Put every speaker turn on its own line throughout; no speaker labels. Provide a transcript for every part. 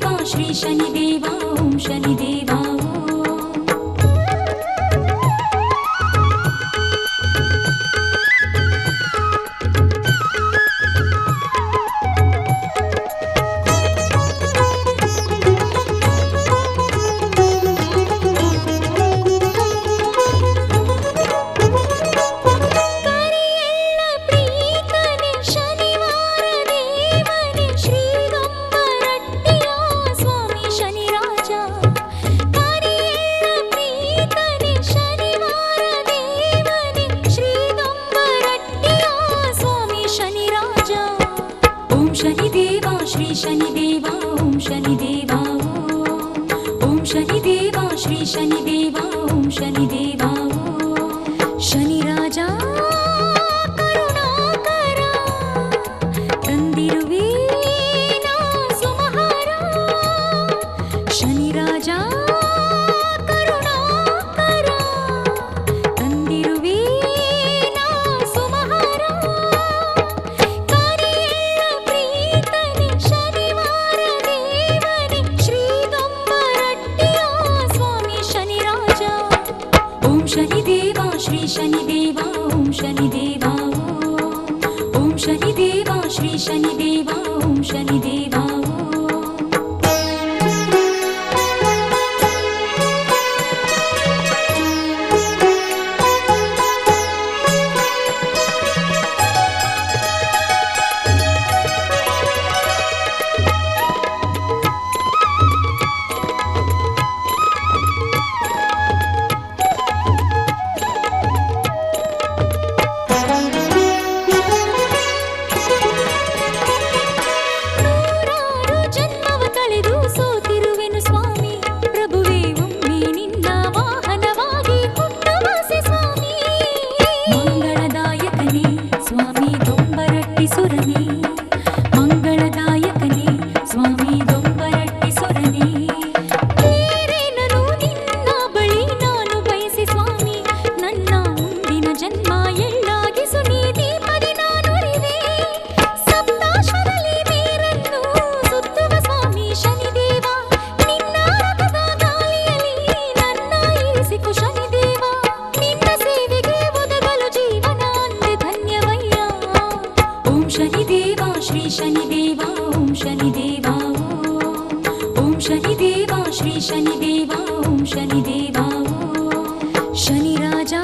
Shiva Shri शनिदेवा ॐ शनिदेवा शनिदेवा ओम। शनिदेवा Shri शनिदेवा ओम शनिदेवा Shani शनिदेवा ॐ शनिदेवा ॐ शनिदेवा Shri शनिदेवा ओम शनिदेवा Shani राजा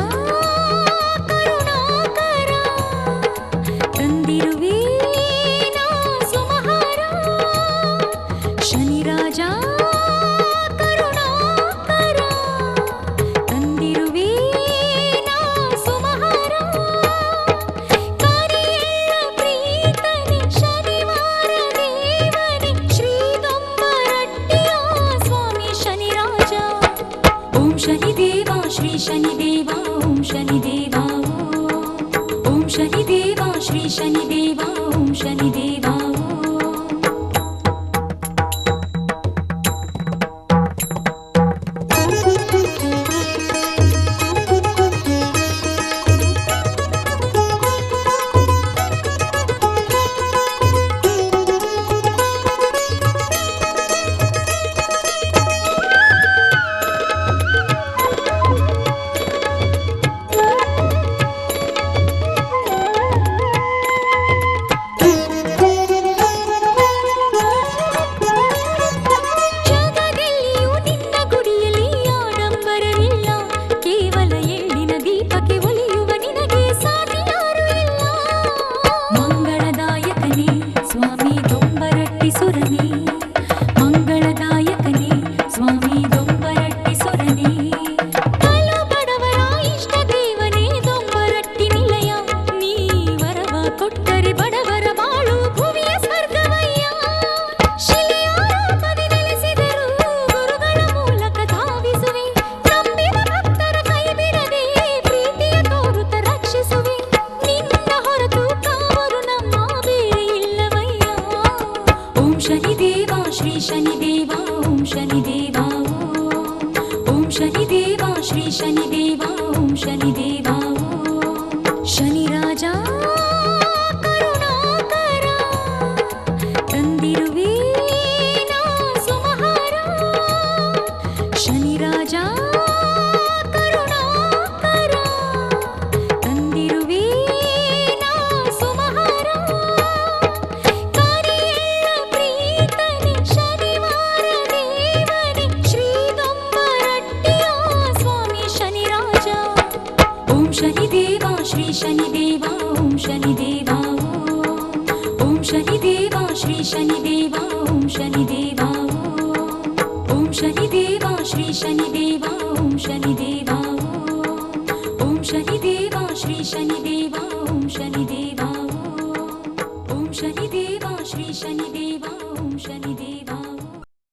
तन्दिरुवीणा सुमहारा शनिराजा शनिदेवा ॐ शनिदेवा शनिदेवा Shri शनिदेवा ॐ शनिदेवा शनिदेवा ॐ शनिदेवा ॐ शनिदेवा Shri शनिदेवा ॐ शनिदेवा शनिराजा शनिदेवानिरा सुमहारा शनिराजा। शनिदेवा ॐ शनिदेवा ॐ शनिदेवा Shri शनिदेवा ॐ शनिदेवा ॐ शनिदेवा Shri शनिदेवा ॐ शनिदेवा ॐ शनिदेवा Shri शनिदेवा ॐ शनिदेवा ॐ शनिदेवा Shri शनिदेवा ॐ शनिदेवा